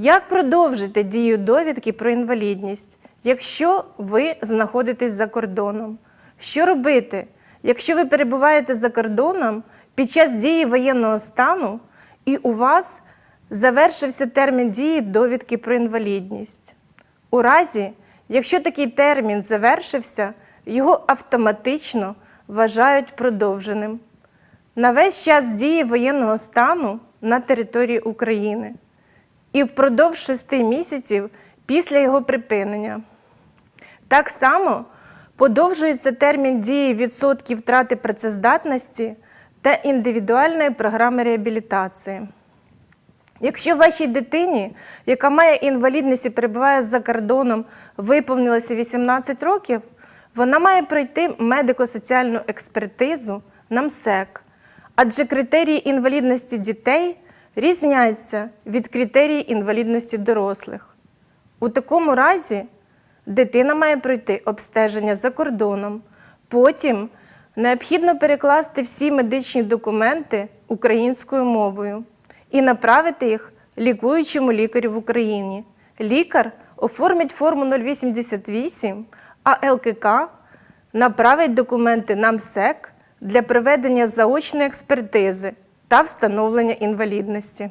Як продовжити дію довідки про інвалідність, якщо ви знаходитесь за кордоном? Що робити, якщо ви перебуваєте за кордоном під час дії воєнного стану і у вас завершився термін дії довідки про інвалідність? У разі, якщо такий термін завершився, його автоматично вважають продовженим на весь час дії воєнного стану на території України і впродовж шести місяців після його припинення. Так само подовжується термін дії відсотків втрати працездатності та індивідуальної програми реабілітації. Якщо вашій дитині, яка має інвалідність і перебуває за кордоном, виповнилося 18 років, вона має пройти медико-соціальну експертизу на МСЕК, адже критерії інвалідності дітей різняться від критерії інвалідності дорослих. У такому разі дитина має пройти обстеження за кордоном. Потім необхідно перекласти всі медичні документи українською мовою і направити їх лікуючому лікарю в Україні. Лікар оформить форму 088, а ЛКК направить документи на МСЕК для проведення заочної експертизи та встановлення інвалідності.